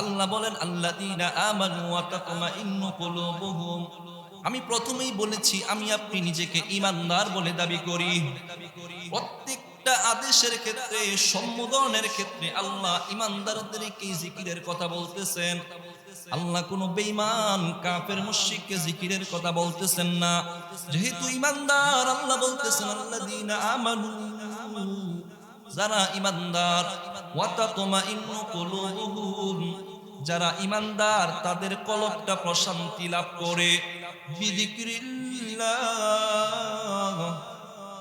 আল্লাহ বলেন ওয়া কুলুবুহুম। আমি প্রথমেই বলেছি, আমি আপনি নিজেকে ইমানদার বলে দাবি করি। প্রত্যেকটা আদেশের ক্ষেত্রে, সম্বোধনের ক্ষেত্রে আল্লাহ ইমানদারদেরকে জিকিরের কথা বলতেছেন। আল্লাহ কোন বেঈমান কাফের মুশরিককে জিকিরের কথা বলতেছেন না। যেহেতু ইমানদার আল্লাহ বলতেছেন, আল্লাযীনা আমানু। যারা ইমানদার ওয়াতাতমাইন্নু কুলুবুহুম। যারা ইমানদার, তাদের কলবটা প্রশান্তি লাভ করে।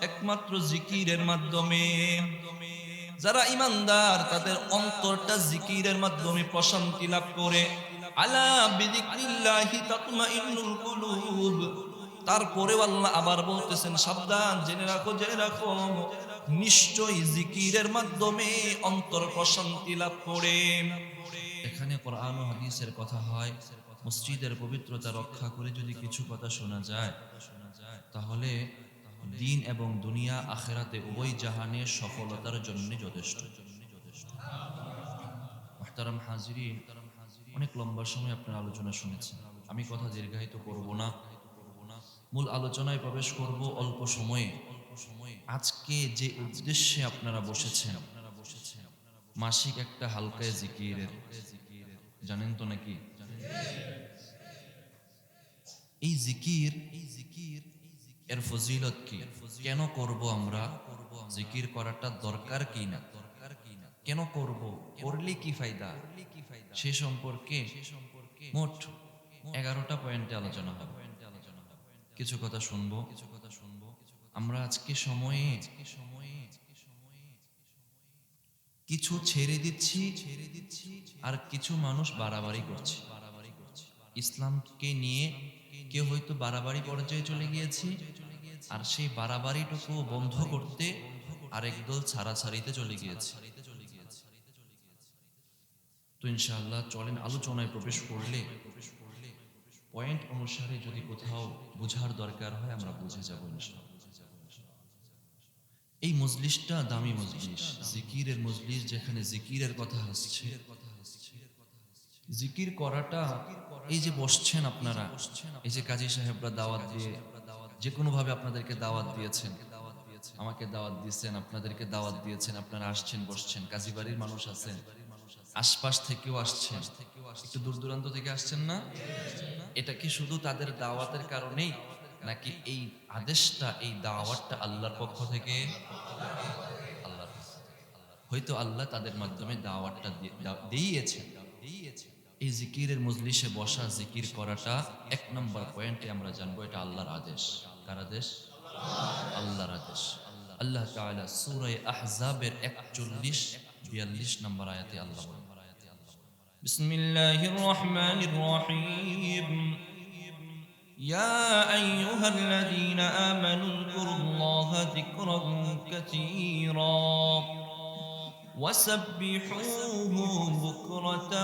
একমাত্র জিকিরের মাধ্যমে। যারা ইমানদার, তাদের অন্তরটা জিকিরের মাধ্যমে প্রশান্তি লাভ করে। আলা তারপরেও আল্লাহ আবার বলতেছেন, সাবধান, জেনে রাখো জেনে রাখো। নিশ্চয়ই জিকিরের মাধ্যমে অন্তর প্রশান্তি লাভ করে। এখানে কোরআন ও হাদিসের কথা হয়, মসজিদের পবিত্রতা রক্ষা করে যদি কিছু কথা শোনা যায়, তাহলে দিন এবং দুনিয়া আখেরাতে উভয় জাহানের সফলতার জন্য যথেষ্ট। মাহতারাম হাজিরিন অনেক লম্বা সময় আপনার আলোচনা শুনেছেন আমি কথা দীর্ঘায়িত করব না। মূল আলোচনায় প্রবেশ করব অল্প সময়ে। আজকে যে উদ্দেশ্যে আপনারা বসেছেন মাসিক একটা হালকায় জিকিরের। জানেন তো নাকি? এই জিকির এই জিকির এর ফজিলত কি? কেন করব আমরা? জিকির করাটা দরকার কি না? দরকার কি না? কেন করব? করলে কি ফায়দা? সে সম্পর্কে মোট এগারোটা পয়েন্টে আলোচনা হবে। কিছু কথা শুনব। কিছু কথা শুনব। আমরা আজকে সময়ে সময়ে কিছু ছেড়ে দিচ্ছি ছেড়ে দিচ্ছি আর কিছু মানুষ বাড়াবাড়ি করছে। ইসলামকে নিয়ে কেউ হয়তো বাড়াবাড়ি পর্যায়ে চলে গিয়েছে, আর সেই বাড়াবাড়িটুকু বন্ধ করতে আরেক দল ছাড়াছাড়িতে চলে গিয়েছে। তো ইনশাআল্লাহ চলেন, আলোচনায় প্রবেশ করলে পয়েন্ট অনুসারে যদি কোথাও বোঝার দরকার হয়, আমরা বুঝে যাব ইনশাআল্লাহ। এই মজলিসটা দামি মজলিস জিকিরের মজলিস যেখানে জিকিরের কথা আসছে জিকির করাটা এই যে বসছেন আপনারা, এই যে কাজী সাহেবরা দাওয়াত দিয়ে, যে কোনো ভাবে আপনাদেরকে দাওয়াত দিয়েছেন, আমাকে দাওয়াত দিয়েছেন, আপনাদেরকে দাওয়াত দিয়েছেন, আপনারা আসছেন, বসছেন, কাজী বাড়ির মানুষ আছেন, আশপাশ থেকেও আসছেন। একটু দূর দূরান্ত থেকে আসছেন না? এটা কি শুধু তাদের দাওয়াতের কারণেই? নাকি এই আদেশটা, এই দাওয়াতটা আল্লাহর পক্ষ থেকে? আল্লাহর হয়তো আল্লাহ তাদের মাধ্যমে দাওয়াতটা দিয়েছেন দিয়েছেন। এই জিকিরের মজলিসে বসা জিকির করাটা এক নম্বর পয়েন্টে আমরা জানব, এটা আল্লাহর আদেশ। কার আদেশ? আল্লাহর আদেশ। আল্লাহ তাআলা সূরা আহজাবের 41 42 নম্বর আয়াতে আল্লাহ বলেন। বিসমিল্লাহির রহমানির রহিম। يا أيها الذين آمنوا اذكروا الله ذكرا كثيرا وسبحوه بكرة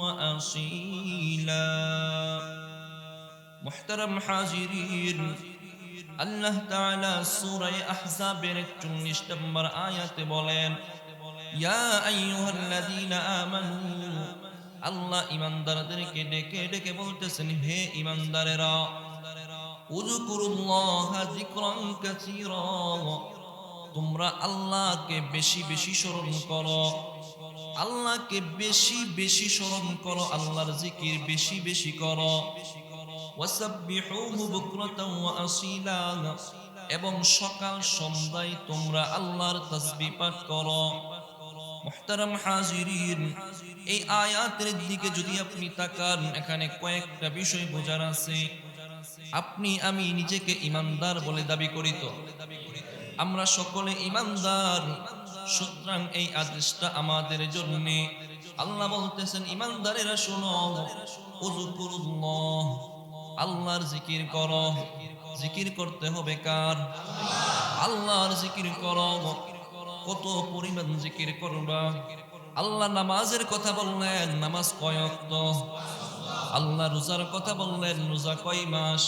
وأصيلا محترم حاضرين আল্লাহ তাআলা সূরা আহজাবের 41 নম্বর আয়াতে বলেন ইয়া আইয়ুহাল্লাযীনা আমানু আল্লাহ ইমানদারদেরকে ডেকে ডেকে বলতেছেন, হে ইমানদারেরা তোমরা আল্লাহকে বেশি বেশি স্মরণ করো। আল্লাহকে বেশি বেশি স্মরণ করো, আল্লাহর জিকির বেশি বেশি করো। এবং সকাল সন্ধ্যায় তোমরা আল্লাহর তাসবিহ পাঠ করো। মুহতারাম হাজিরিন এই আয়াতের দিকে যদি আপনি তাকান, এখানে কয়েকটা বিষয় বোঝার আছে। আপনি, আমি নিজেকে ইমানদার বলে দাবি করি তো। আমরা সকলে ইমানদার। সুতরাং এই আদেশটা আমাদের জন্য। আল্লাহ বলতেছেন, ইমানদারেরা শোনো আল্লাহর জিকির করো। জিকির করতে হবে কার? আল্লাহর জিকির করো। কত পরিমাণ জিকির করবা? আল্লাহ নামাজের কথা বললেন, নামাজ কয় ওয়াক্ত? আল্লাহ রোজার কথা বললেন, রোজা কয় মাস?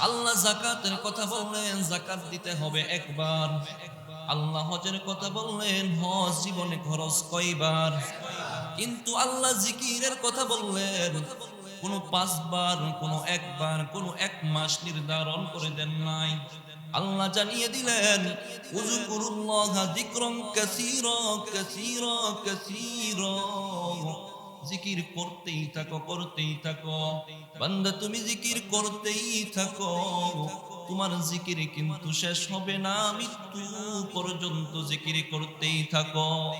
আল্লাহ জাকাতের কথা বললেন জাকাত দিতে হবে একবার। আল্লাহ হজের কথা বললেন, হজ জীবনে খরচ কয়বার? কিন্তু আল্লাহ জিকিরের কথা বললেন, কোন পাঁচবার, কোন একবার, কোন এক মাস নির্ধারণ করে দেন নাই। আল্লাহ জানিয়ে দিলেন জিকির করতেই থাকো করতেই থাকো। বান্দা, তুমি জিকির করতেই থাকো। তোমার জিকির কিন্তু শেষ হবে না, মৃত্যু পর্যন্ত জিকির করতেই থাকো।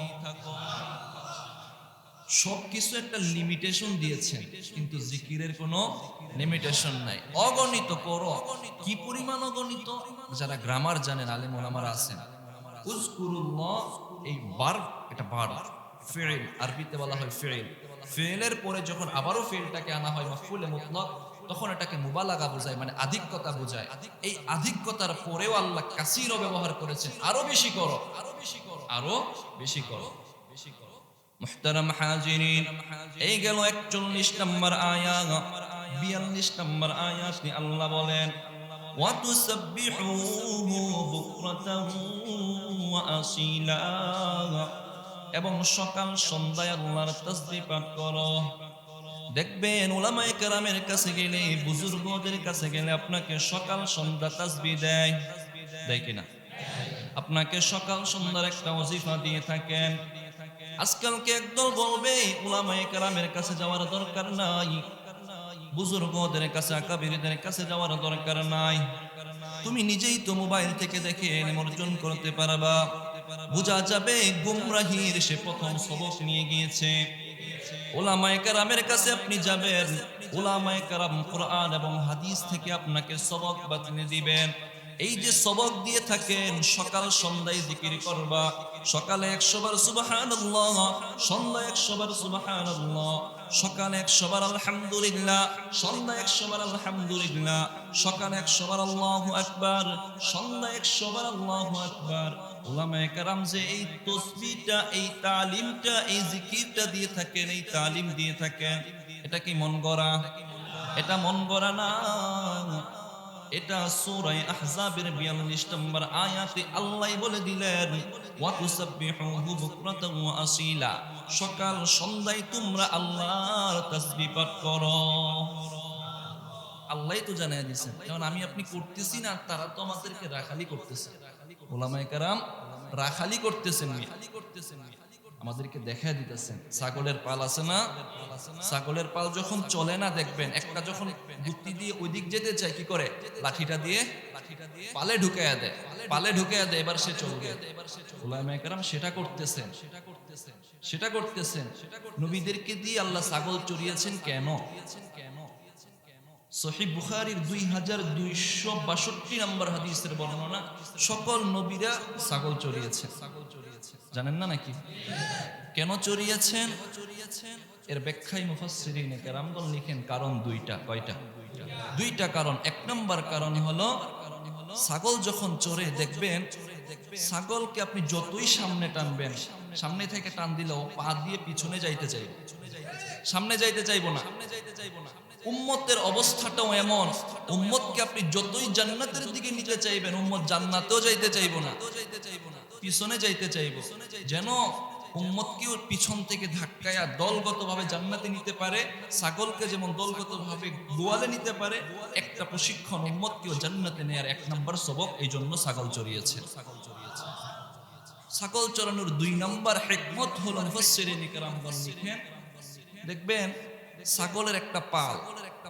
সবকিছু একটা লিমিটেশন দিয়েছেন, কিন্তু জিকিরের কোনো লিমিটেশন নাই। অগণিত করো কি পরিমাণ অগণিত? যারা গ্রামার জানেন, আলেম ওলামারা আছেন। এই বার এটা বার ফেল আরবিতে বলা হয় ফেল ফেলের পরে যখন আবারও ফেলটাকে আনা হয় মাফুলে মুতলক, তখন এটাকে মুবালাগা বোঝায় মানে আধিক্যতা বোঝায়। এই আধিক্যতার পরেও আল্লাহ কাসিরও ব্যবহার করেছেন। আরও বেশি করো। আরও বেশি করো। আরও বেশি করো। মুহতারাম হাজিরিন এই গেল একচল্লিশ নম্বর আয়াত বিয়াল্লিশ নম্বর আয়াত আল্লাহ বলেন وتسبحوه بكرة وأصيلا এবং সকাল সন্ধ্যায় আল্লাহর তাসবিহ পাঠ করো দেখবেন ওলামায়ে কেরামের কাছে গেলে বুজুর্গদের কাছে গেলে আপনাকে সকাল সন্ধ্যা তাসবিহ দেয় দেয় কিনা আপনাকে সকাল সন্ধ্যার একটা ওজিফা দিয়ে থাকেন আজকালকে একদল বলবে, উলামায়ে কেরামের কাছে যাওয়ার দরকার নাই। বুজুর্গদের কাছে, আকাবিরদের কাছে যাওয়ার দরকার নাই। তুমি নিজেই তো মোবাইল থেকে দেখে নিমজ্জন করতে পারবা। বোঝা যাবে গুমরাহির সে প্রথম সবক নিয়ে গিয়েছে। ওলামায়ে কেরামের কাছে আপনি যাবেন। ওলামায়ে কেরাম কোরআন এবং হাদিস থেকে আপনাকে সবক বাতলে দিবেন। এই যে সবক দিয়ে থাকেন, সকাল সন্ধ্যায় জিকির করবা, সকালে একশো বার সুবহানাল্লাহ, সন্ধ্যা একশো বার সুবহানাল্লাহ, সকালে একশো বার আলহামদুলিল্লাহ, সন্ধ্যা একশো বার আলহামদুলিল্লাহ, সকালে একশো বার আল্লাহু আকবার, সন্ধ্যা একশো বার আল্লাহু আকবার। ওলামায়ে কেরাম যে এই তসবিহটা, এই তালিমটা, এই জিকিরটা দিয়ে থাকেন, এই তালিম দিয়ে থাকেন, এটা কি মন গড়া? এটা মন গড়া না। এটা সূরায়ে আহজাবের 42 নম্বর আয়াতে আল্লাহ বলে দিলেন আসীলা। সকাল সন্ধ্যায় তোমরা আল্লাহর তাসবিহ পাঠ করো। আল্লাহই তো জানিয়ে দিয়েছেন, কারণ আমি আপনি করতেছি না তারা তো আমাদেরকে রাখালি করতেছে। ওলামায়ে কেরাম রাখালি করতেছেন আমাদেরকে দেখা দিতেছেন। ছাগলের পাল আছে না? ছাগলের পাল যখন চলে না দেখবেন, একটা যখন গুত্তি দিয়ে ওই দিক যেতে চায়, কি করে? লাঠিটা দিয়ে পালে ঢুকাইয়া দেয়। পালে ঢুকাইয়া দেয়, এবার সে চলবে। ওলামায়ে কেরাম সেটা করতেছেন। সেটা করতেছেন। সেটা করতেছেন নবীদেরকে দিয়ে আল্লাহ ছাগল চড়িয়েছেন কেন কেন? দুই হাজার দুইশো বাষট্টি নম্বর হাদিসের বর্ণনা, সকল ছাগল চড়িয়েছে ছাগল চড়িয়েছে। জানেন না নাকি? কেন চড়িয়েছেন? এর কারণ দুইটা, কয়টা? দুইটা কারণ। এক নম্বর কারণ হলো, ছাগল যখন চড়ে দেখবেন, ছাগলকে আপনি যতই সামনে টানবেন, সামনে থেকে টান দিলেও পা দিয়ে পিছনে যাইতে চাইবে। সামনে যাইতে চাইব না। উম্মতের অবস্থাটাও এমন। উম্মতকে আপনি যতই জান্নাতের দিকে নিতে চাইবেন, উম্মত জান্নাতেও যাইতে চাইব না। পিছনে যাইতে চাইব। যেন উম্মতকেও পিছন থেকে ধাক্কায়া দলগতভাবে জান্নাতে নিতে পারে, ছাগলকে যেমন দলগতভাবে গোয়ালে নিতে পারে, একটা প্রশিক্ষণ উম্মতকেও জান্নাতে নেয়ার এক নম্বর সবক এই জন্য ছাগল চড়িয়েছে। ছাগল চড়িয়েছে ছাগল চড়ানোর দুই নম্বর হেকমত হলো মুফাসসিরিন দেখবেন ছাগলের একটা পাল,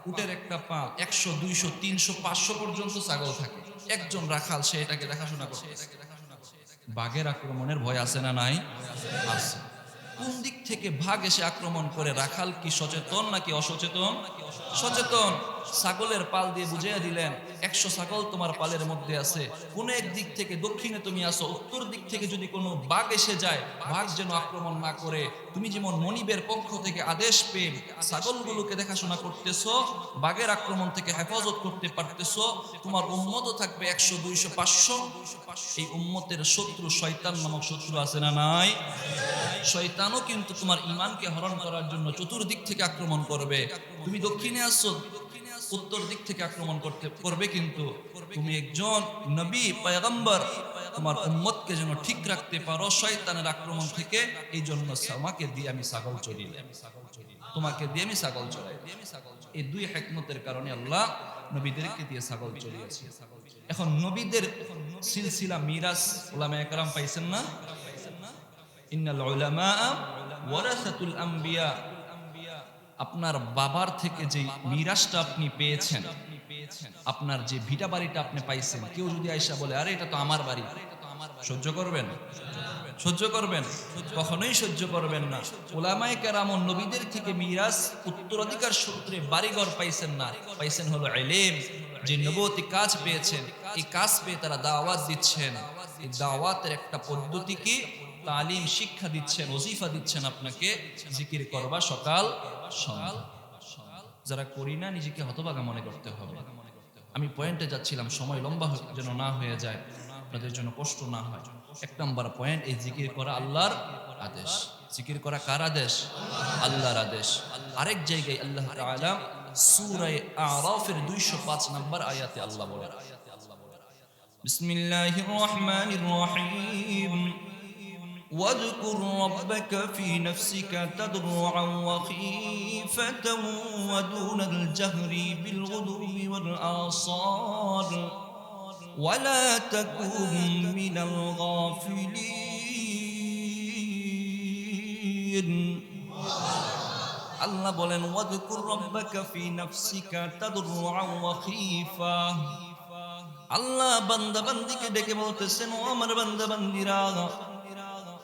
উটের একটা পাল, একশো, দুইশো, তিনশো, পাঁচশো পর্যন্ত ছাগল থাকে। একজন রাখাল, সে এটাকে দেখাশোনা করছে বাঘের আক্রমণের ভয় আছে না নাই? আছে। কোন দিক থেকে ভাগ এসে আক্রমণ করে রাখাল কি সচেতন নাকি অসচেতন? সচেতন। ছাগলের পাল দিয়ে বুঝিয়ে দিলেন, একশো ছাগল তোমার পালের মধ্যে আছে। কোন এক দিক থেকে দক্ষিণে তুমি আসো, উত্তর দিক থেকে যদি কোনো বাঘ এসে যায়, বাঘ যেন আক্রমণ না করে। তুমি যেমন মনিবের পক্ষ থেকে আদেশ পেয়ে ছাগলগুলোকে দেখাশোনা করতেছো, বাঘের আক্রমণ থেকে হেফাজত করতে পারতেছো, তোমার উম্মতও থাকবে একশো, দুইশো, পাঁচশো। এই উম্মতের শত্রু শয়তান নামক শত্রু আছে না নাই? শয়তানও কিন্তু তোমার ইমানকে হরণ করার জন্য চতুর্দিক থেকে আক্রমণ করবে। তুমি দক্ষিণে আসছো উত্তর দিক থেকে আক্রমণ করতে করবে কিন্তু তুমি একজন নবী, পয়গম্বর, তোমার উম্মতকে যেন ঠিক রাখতে পারো, শয়তানের আক্রমণ থেকে এই জন্য আমাকে দিয়ে আমি ছাগল চড়িয়ে তোমাকে দিয়ে আমি ছাগল চড়াই এই দুই হেকমতের কারণে আল্লাহ নবীদেরকে দিয়ে ছাগল চড়িয়েছে। এখন নবীদের সিলসিলা মিরাজ ওলামা একরাম পাইছেন না? ইন্নাল উলামা ওয়ারাসাতুল আম্বিয়া আপনার বাবার থেকে যে মিরাজটা আপনি পেয়েছেন, আপনার যে ভিটা বাড়িটা আপনি পাইছেন, কেউ যদি আয়সা বলে, আরে, এটা তো আমার বাড়ি। সহ্য করবেন? সহ্য করবেন? কখনোই সহ্য করবেন না। ওলামায়ে কেরাম নবীদের থেকে মিরাজ উত্তরাধিকার সূত্রে বাড়িঘর পাইছেন না। পাইছেন হলো এলেম, যে নবতী কাজ পেয়েছেন। এই কাজ পেয়ে তারা দাওয়াত দিচ্ছেন। দাওয়াতের একটা পদ্ধতিকে তালিম, শিক্ষা দিচ্ছেন, ওজিফা দিচ্ছেন আপনাকে জিকির করবা সকাল সন্ধ্যা। যারা করি না, নিজেকে হতভাগা মনে করতে হবে। আমি পয়েন্টে যাচ্ছিলাম, সময় লম্বা যেন না হয়ে যায়, আপনাদের জন্য কষ্ট না হয়। এক নম্বর পয়েন্ট, এই জিকির করা আল্লাহর আদেশ। জিকির করা কার আদেশ? আল্লাহর আদেশ। আরেক জায়গায় আল্লাহ তাআলা সূরা আরাফের 205 নম্বর আয়াতে আল্লাহ বলেন, বিসমিল্লাহির রহমানির রহিম। واذكر ربك في نفسك تضرعا وخيفة ودون الجهر بالغدو والآصال ولا تكن من الغافلين আল্লাহ বলেন ওয়াদকুর রব্বাকা ফি নাফসিকা তাদরুআন ওয়া খীফা আল্লাহ বান্দা বান্দিকে ডেকে বলতেছেন ও আমার বান্দা বান্দিরা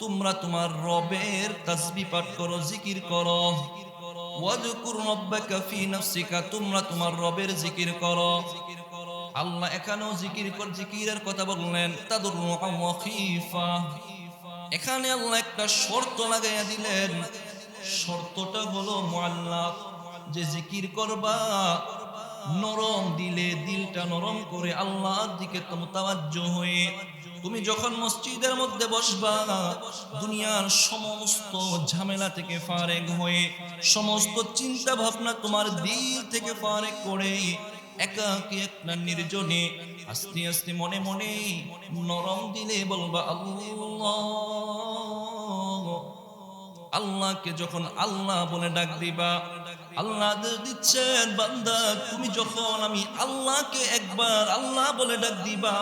তোমরা তোমার রবের তাসবিহ পাঠ করো, জিকির করো। রব্বাকা ফি নাফসিকা, তোমরা তোমার রবের জিকির করো। আল্লাহ এখানেও জিকির কর, জিকিরের কথা বললেন ওয়া এখানে আল্লাহ একটা শর্ত লাগাইয়া দিলেন। শর্তটা হলো মুআল্লাক যে জিকির করবা, নরম দিলে দিলটা নরম করে আল্লাহর দিকে মুতাওয়াজ্জ হয়ে তুমি যখন মসজিদের মধ্যে বসবা, দুনিয়ার সমস্ত ঝামেলা থেকে ফারেক হয়ে, সমস্ত চিন্তা ভাবনা তোমার দিল থেকে ফারেক করে, একাকি একটা নির্জনে আস্তে আস্তে মনে মনে নরম দিলে বলবা, আল্লাহ। আল্লাহকে যখন আল্লাহ বলে ডাক দিবা, আল্লাহ দিচ্ছেন, বান্দা, তুমি যখন আমি আল্লাহকে একবার আল্লাহ বলে ডাক দিবা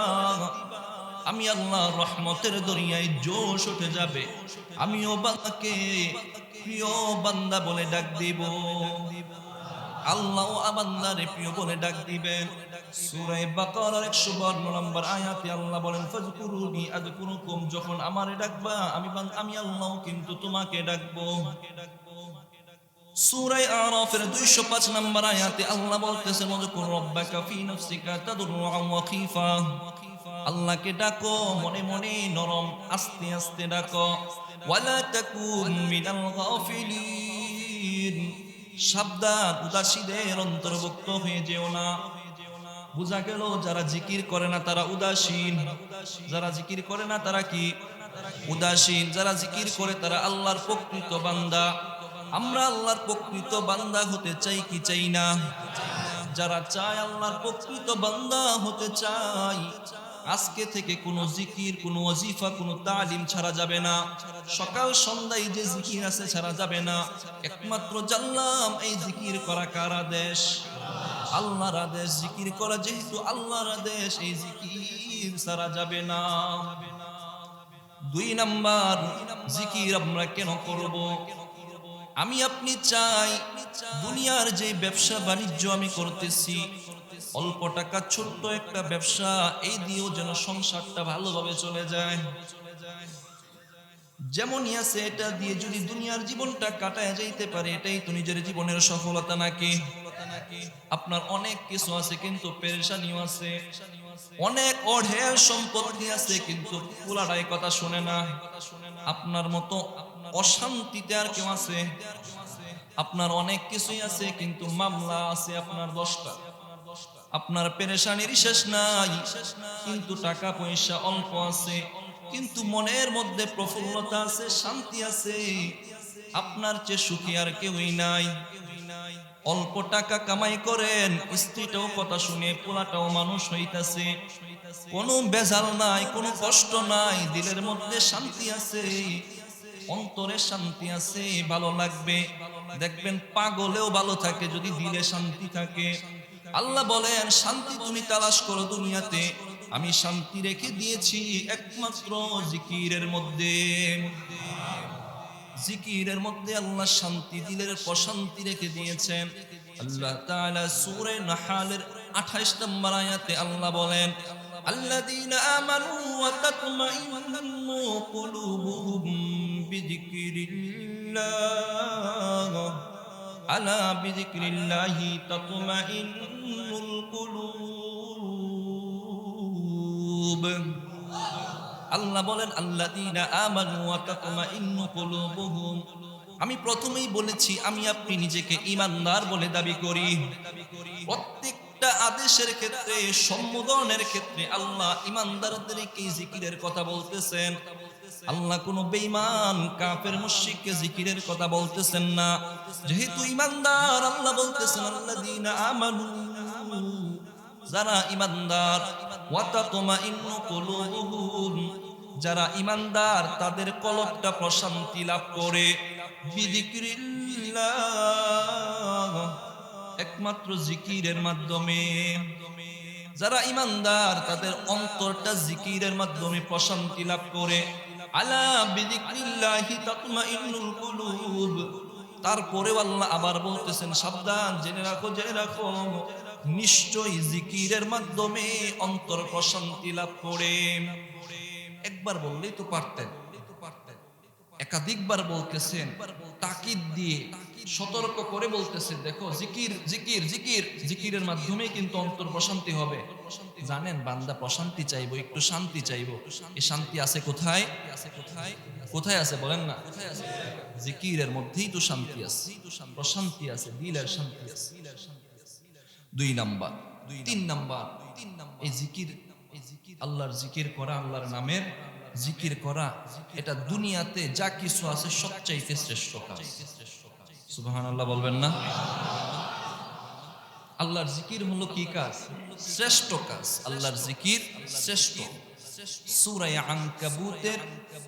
আমি আল্লাহ রহমতের দরিয়ায় জোশ উঠে যাবে। আমিও বান্দাকে প্রিয় বান্দা বলে ডাক দিব। আল্লাহ বান্দারে প্রিয় বলে ডাক দিবেন 152 নম্বর আয়াতে আল্লাহ বলেন যখন আমারে ডাকবা, আমি আমি আল্লাহ কিন্তু তোমাকে ডাকবো। সূরা আরাফের 205 নম্বর আয়াতে আল্লাহ বলতেছেন, ওয়াজকুর রাব্বাকা ফি নাফসিকা তাদরুআন ওয়া খীফা আল্লাহকে ডাকো, মনে মনে নরম আস্তে আস্তে ডাকো। ওয়ালা তাকুন মিনাল গাফিলিন। সাবধান উদাসীদের অন্তর্ভুক্ত হয়ে যেও না। বোঝা গেল যারা জিকির করে না তারা উদাসীন। যারা জিকির করে না তারা কি? উদাসীন। যারা জিকির করে তারা আল্লাহর প্রকৃত বান্দা। আমরা আল্লাহর প্রকৃত বান্দা হতে চাই কি চাই না? যারা চায় আল্লাহর প্রকৃত বান্দা হতে চাই আজকে থেকে কোনো জিকির, কোনো ওজিফা কোনো তালিম ছাড়া যাবে না। সকাল সন্ধ্যায় যে জিকির আছে ছাড়া যাবে না। একমাত্র জানলাম এই জিকির করা কার আদেশ? আল্লাহর আদেশ। জিকির করা যেহেতু আল্লাহর আদেশ, এই জিকির ছাড়া যাবে না। দুই নাম্বার, জিকির আমরা কেন করব? আমি আপনি চাই দুনিয়ার যে ব্যবসা বাণিজ্য আমি করতেছি অল্প টাকা ছোট্ট একটা ব্যবসা, এই দিয়েও যেন সংসারটা ভালোভাবে চলে যায়। যেমনই আছে, এটা দিয়ে যদি দুনিয়ার জীবনটা কাটায় যাইতে পারে, এটাই তো নিজের জীবনের সফলতা নাকি? আপনার অনেক কিছু আছে, কিন্তু পেরেশানিও আছে। অনেক অঢেল সম্পত্তি আছে, কিন্তু পুলাটাই কথা শুনে না। আপনার মতো অশান্তিতে আর কেউ আছে? আপনার অনেক কিছুই আছে, কিন্তু মামলা আছে আপনার দশটা। আপনার পেরেশানির শেষ নাই। কিন্তু টাকা পয়সা অল্প আছে, কিন্তু মনের মধ্যে প্রফুল্লতা আছে, শান্তি আছে। আপনার চেয়ে সুখী আর কেউই নাই। অল্প টাকা কামাই করেন, স্ত্রীটাও কথা শুনে, পোলাটাও মানুষ হইতাছে। কোনো বেজাল নাই, কোনো কষ্ট নাই, দিলের মধ্যে শান্তি আছে। অন্তরে শান্তি আছে, ভালো লাগবে। দেখবেন পাগলেও ভালো থাকে যদি দিলে শান্তি থাকে। আল্লাহ বলেন, শান্তি তুমি তালাশ করো দুনিয়াতে। আমি শান্তি রেখে দিয়েছি একমাত্র জিকিরের মধ্যে। জিকিরের মধ্যে আল্লাহ শান্তি, দিলের প্রশান্তি রেখে দিয়েছেন। আল্লাহ তাআলা সূরা নাহালের 28 নম্বর আয়াতে আল্লাহ বলেন, আল্লাযীনা আমানু ওয়া তাতমাইন্নু কুলুবুহুম বিযিকিরিল্লাহ। ألا بذكر الله تطمئن القلوب আল্লাহ বলেন আল্লাযীনা আমানু ওয়া তাতমাইন্নু কুলুবুহুম আমি প্রথমেই বলেছি আমি আপনি নিজেকে ইমানদার বলে দাবি করি প্রত্যেকটা আদেশের ক্ষেত্রে সম্বোধনের ক্ষেত্রে আল্লাহ ইমানদারদেরকে জিকিরের কথা বলতেছেন আল্লাহ কোন বেঈমান, কাফের, মুশরিককে জিকিরের কথা বলতেছেন না। যেহেতু ইমানদার আল্লাহ বলতেছেন, আল্লাযীনা আমানু, যারা ইমানদার ওয়াতাতমাইন্নু কুলুবুহুম, যারা ইমানদার তাদের কলবটা প্রশান্তি লাভ করে। একমাত্র জিকিরের মাধ্যমে। যারা ইমানদার তাদের অন্তরটা জিকিরের মাধ্যমে প্রশান্তি লাভ করে। তারপরেও আল্লাহ আবার বলতেছেন, সাবধান, জেনে রাখো জেনে রাখো। নিশ্চয়ই জিকিরের মাধ্যমে অন্তর প্রশান্তি লাভ করে। একবার বললেই তো পারতেন। একাধিকবার বলতেছেন, তাকিদ দিয়ে সতর্ক করে বলতেছেন দেখো, জিকির জিকির জিকির। জিকিরের মাধ্যমে কিন্তু অন্তর প্রশান্তি হবে। জানেন, বান্দা প্রশান্তি চাইব, একটু শান্তি চাইব। এই শান্তি আছে কোথায়? আছে কোথায় কোথায় আছে বলেন না? কোথায় আছে জিকিরের মধ্যেই তো শান্তি আছে। প্রশান্তি আছে, দিলের শান্তি আছে। দুই নাম্বার তিন নাম্বার তিন নাম্বার, এই জিকির, আল্লাহর জিকির করা আল্লাহর নামের জিকির করা, এটা দুনিয়াতে যা কিছু আছে সবচাইতে শ্রেষ্ঠ কাজ। সুবাহান আল্লাহ বলবেন না? আল্লাহর জিকির হলো কি কাজ? শ্রেষ্ঠ কাজ। আল্লাহর জিকির শ্রেষ্ঠ। সুরায় আঙ্কাবুতের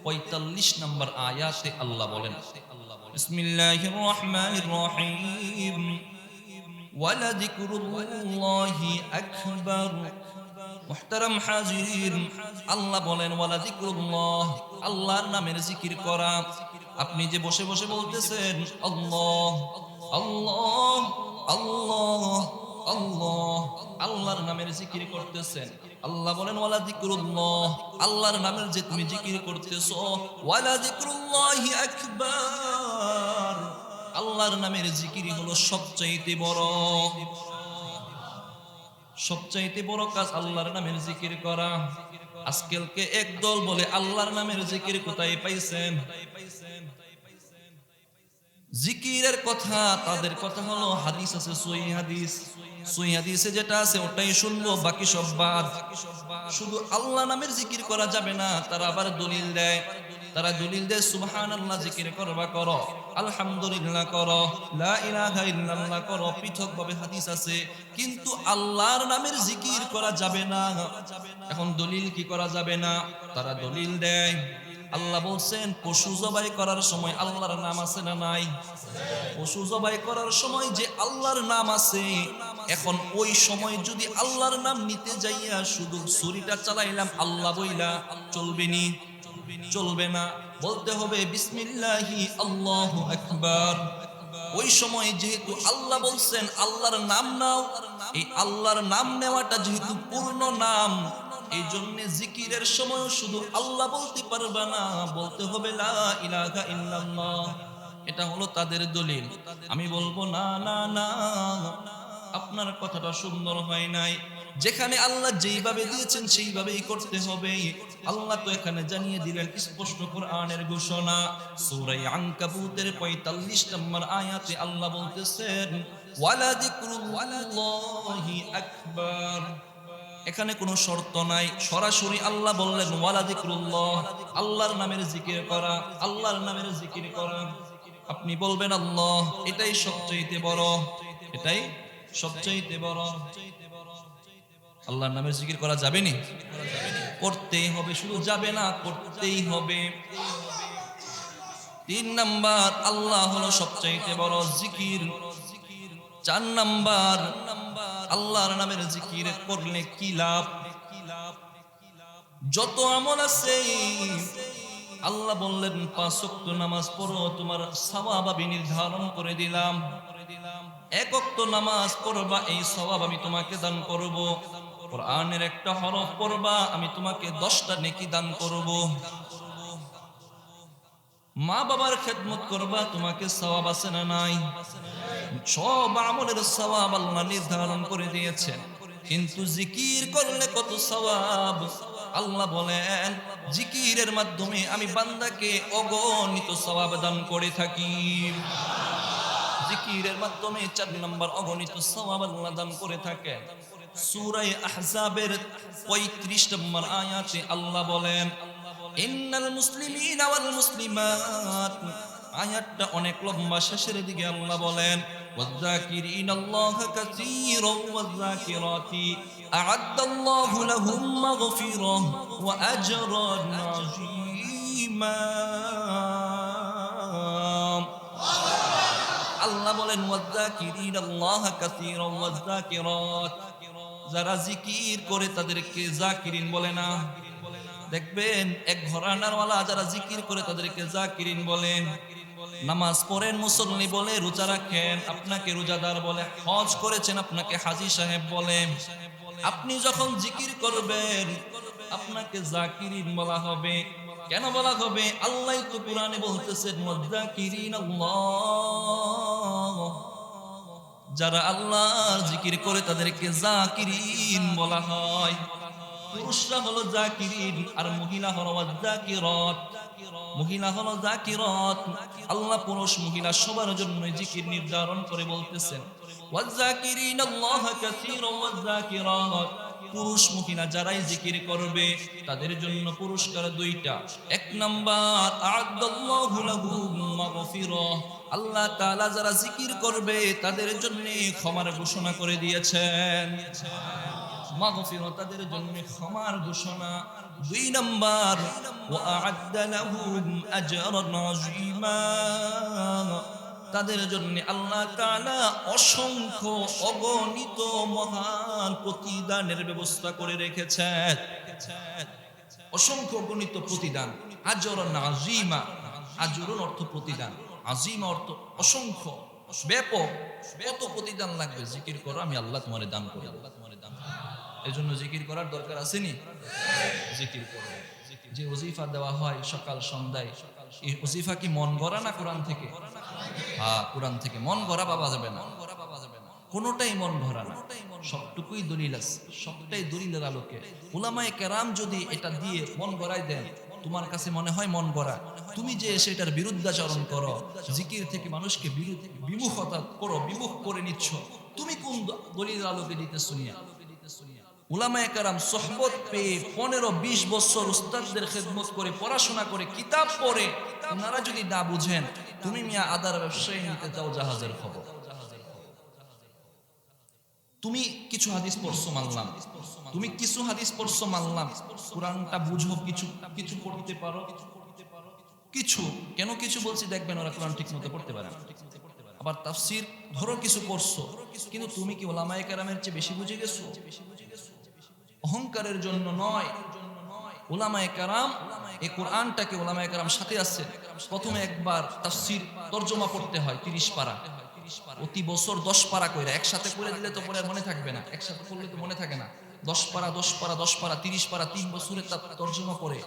পঁয়তাল্লিশ নম্বর আয়াতে আল্লাহ বলেন, বিসমিল্লাহির রহমানির রহিম। ওয়ালা যিকরুল্লাহি আকবার। মুহতারাম হাজির আল্লাহ বলেন, ওয়ালা যিকরুল্লাহ আল্লাহর নামের জিকির করা। আপনি যে বসে বসে বলতেছেন, আল্লাহ আল্লাহ আল্লাহ আল্লাহ আল্লাহর নামের জিকির করতেছেন। আল্লাহ বলেন, ওয়ালা যিকরুল্লাহ আল্লাহর নামের যে তুমি জিকির করতেছো, ওয়ালা যিকরুল্লাহি আকবার আল্লাহর নামের জিকিরই হলো সবচাইতে বড়। সবচাইতে বড় কাজ আল্লাহর নামের জিকির করা। আজকালকে একদল বলে, আল্লাহর নামের জিকির কোথায় পাইছেন? জিকিরের কথা, তাদের কথা হলো হাদিস আছে সই হাদিস যেটা আছে, ওটাই শুনব, বাকি সব বাদ। শুধু আল্লাহ নামের জিকির করা যাবে না, তারা আবার দলিল দেয়। তারা দলিল দেয় সুবহান আল্লাহ জিকির করবা করো, আলহামদুলিল্লাহ করো, লা ইলাহা ইল্লাল্লাহ করো পৃথক ভাবে হাদিস আছে, কিন্তু আল্লাহর নামের জিকির করা যাবে না। এখন দলিল কি করা যাবে না? তারা দলিল দেয়, আল্লাহ বলছেন, পশু জবাই করার সময় আল্লাহর নাম আছে না নাই? পশু জবাই করার সময় যে আল্লাহর নাম আছে, এখন ওই সময় যদি আল্লাহর নাম নিতে যাইয়া শুধু ছুরিটা চালাইলাম, আল্লাহ বইলা চলবে নি। চলবে না। বলতে হবে, বিসমিল্লাহি আল্লাহু আকবার। ওই সময় যেহেতু আল্লাহ বলছেন, আল্লাহর নাম নাও। এই আল্লাহর নাম নেওয়াটা যেহেতু পূর্ণ নাম এই জন্য জিকিরের সময় শুধু আল্লাহ বলতে পারবে না। বলতে হবে, লা ইলাহা ইল্লাল্লাহ। এটা হলো তাদের দলিল। আমি বলব, না না না। আপনার কথাটা সুন্দর হয় নাই। যেখানে আল্লাহ যেইভাবে দিয়েছেন সেইভাবেই করতে হবে। আল্লাহ তো এখানে জানিয়ে দিলেন, স্পষ্ট কোরআনের ঘোষণা। সূরা আনকাবুতের 45 নম্বর আয়াতে আল্লাহ বলতেছেন এখানে কোনো শর্ত নাই। সরাসরি আল্লাহ বললেন, ওয়ালা আল্লাহর নামের জিকির করা, আল্লাহর নামের জিকির করা। আপনি বলবেন, আল্লাহ, এটাই সবচাইতে বড়। এটাই সবচাইতে বড়। আল্লাহর নামের জিকির করা যাবে নি? করতেই হবে, শুধু যাবে না, করতেই হবে। তিন নাম্বার, আল্লাহ হলো সবচাইতে বড় জিকির। চার নাম্বার, আল্লাহর নামের জিকির করলে কি লাভ? যত আমল আছে, আল্লাহ বললেন, পাঁচ ওয়াক্ত নামাজ পড়ো, তোমার সওয়াব আমি নির্ধারণ করে দিলাম। এক ওয়াক্ত নামাজ পড়বা, এই সওয়াব আমি তোমাকে দান করব। কোরআনের একটা হরফ পড়বা, আমি তোমাকে দশটা নেকি দান করব। মা বাবার খেদমত করবা, তোমাকে সওয়াব আছে না নাই? সব আমলের সওয়াব আল্লাহ নির্ধারণ করে দিয়েছেন। কিন্তু জিকির করলে কত সওয়াব? আল্লাহ বলেন, জিকিরের মাধ্যমে আমি বান্দাকে অগণিত সওয়াব দান করে থাকি। জিকিরের মাধ্যমে চার নম্বর অগণিত সওয়াব আল্লাহ দান করে থাকে সূরায়ে আহজাবের 35 নম্বর আয়াতে আল্লাহ বলেন ইন্নাল মুসলিমিনা ওয়াল মুসলিমাত আয়াতটা অনেক লম্বা শেষের দিকে আল্লাহ বলেন والذاكرين الله كثيرا والذاكرات أعد الله لهم مغفرة وأجرا عظيما আল্লাহ বলেন ওয়াজ্জাকিরিন আল্লাহ কাসীরান ওয়াজ্জাকিরাত যারা জিকির করে তাদেরকে জাকিরিন বলে না। দেখবেন এক ঘরানারওয়ালা যারা জিকির করে তাদেরকে জাকিরিন বলেন নামাজ পড়েন, মুসল্লি বলে, রোজা রাখেন, আপনাকে রোজাদার বলে, হজ করেছেন, আপনাকে হাজি সাহেব বলে। আপনি যখন জিকির করবেন, আপনাকে জাকিরিন বলা হবে। কেন বলা হবে? আল্লাহ তো কোরআনে বলতেছেন মুদ্দাকিরিন আল্লাহ যারা আল্লাহর জিকির করে তাদেরকে জাকিরিন বলা হয়। পুরুষরা হলো জাকিরিন আর মহিলা হলো জাকিরত। মহিলা হলো জাকিরত। আল্লাহ পুরুষ মহিলা সবার জন্য জিকির নির্ধারণ করে বলতেছেন। ওয়াজাকিরিন আল্লাহ কাসীরা ওয়াজাকিরাত পুরুষ মহিলা যারাই জিকির করবে, তাদের জন্য পুরস্কার দুইটা। এক নাম্বার, আ'আদাল্লাহু লাহুম মাগফিরাহ। আল্লাহ তালা যারা জিকির করবে, তাদের জন্য ক্ষমার ঘোষণা করে দিয়েছেন। তাদের জন্য ক্ষমার ঘোষণা। দুই নাম্বার তাদের জন্য আল্লাহ তাআলা অসংখ্য অগণিত মহান প্রতিদানের ব্যবস্থা করে রেখেছেন। অসংখ্য গণিত প্রতিদান আজর নাজিমা আজরুন অর্থ প্রতিদান। আজিমা অর্থ অসংখ্য, ব্যাপক, কত প্রতিদান লাগবে জিকির করো আমি আল্লাহ তোমার দান করি। আল্লাহ তোমার দান এই জন্য জিকির করার দরকার আসেনি জিকির করো। যে ওজিফা দেওয়া হয় সকাল, সন্ধ্যায়, এই ওজিফা কি মন গড়া না কোরআন থেকে? হ্যাঁ কোরআন থেকে মন গড়া বাবা যাবে না। কোনোটাই মন ভরা না। সবটুকুই দলিল আছে, সবটাই দলিলের আলোকে। উলামায়ে কেরাম যদি এটা দিয়ে মন গড়াই দেন তোমার কাছে মনে হয় মন গড়া তুমি যে সেটার বিরুদ্ধাচরণ করো, জিকির থেকে মানুষকে বিমুখতা করো, বিমুখ করে নিচ্ছ, তুমি কোন দ- দলিলের আলোকে দিতে শুনিয়া পেয়ে পনেরো বিশ বছর উস্তাদদের খেদমত করে, পড়াশোনা করে, কিতাব পড়ে, ওনারা যদি না বুঝেন, তুমি মিয়া আদার ব্যবসায়ী নিতে যাও জাহাজের খবর। তুমি কিছু হাদিস পড়ছো মানলাম। তুমি কিছু হাদিস পড়ছো মানলাম। কোরআনটা বুঝো, কিছু কিছু পড়তে পারো। কিছু, কেন কিছু বলছি দেখবেন ওরা কোরআন ঠিক মতো পড়তে পারে আবার তাফসির, ধরো কিছু পড়ছো, কিন্তু তুমি কি ওলামায়ে কেরামের চেয়ে বেশি বুঝে গেছো? অহংকারের জন্য নয়। ওলামায়ে কারাম, এই কোরআনটাকে ওলামায়ে কারাম সাথে আছে। প্রথমে একবার তাফসির তর্জমা পড়তে হয় তিরিশ পারা। প্রতি বছর দশ পারা কইরা একসাথে করে দিলে তো পরে মনে থাকবে না। একসাথে করলে তো মনে থাকে না। দশ পারা দশ পারা দশ পারা, তিরিশ পারা, তিন বছরে তার তর্জমা করে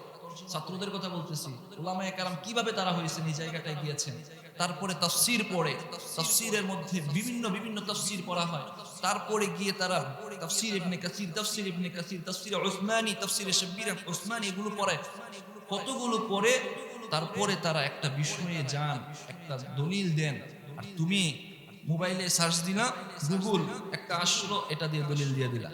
ছাত্রদের কথা বলতেছি ওলামায়ে কারাম কীভাবে তারা হয়েছেন এই জায়গাটায় গিয়েছেন? তারপরে তাফসির পড়ে। তাফসিরের মধ্যে বিভিন্ন বিভিন্ন তাফসির পড়া হয়। তারপরে গিয়ে তারা তাফসির ইবনে কাসির, তাফসির ইবনে কাসির, তাফসির উসমানী, তাফসির শাব্বির উসমানী এগুলো পড়ে। কতগুলো পড়ে? তারপরে তারা একটা বিষয়ে যান, একটা দলিল দেন। আর তুমি মোবাইলে সার্চ দিলাম গুগল একটা আসলো এটা দিয়ে দলিল দিয়ে দিলা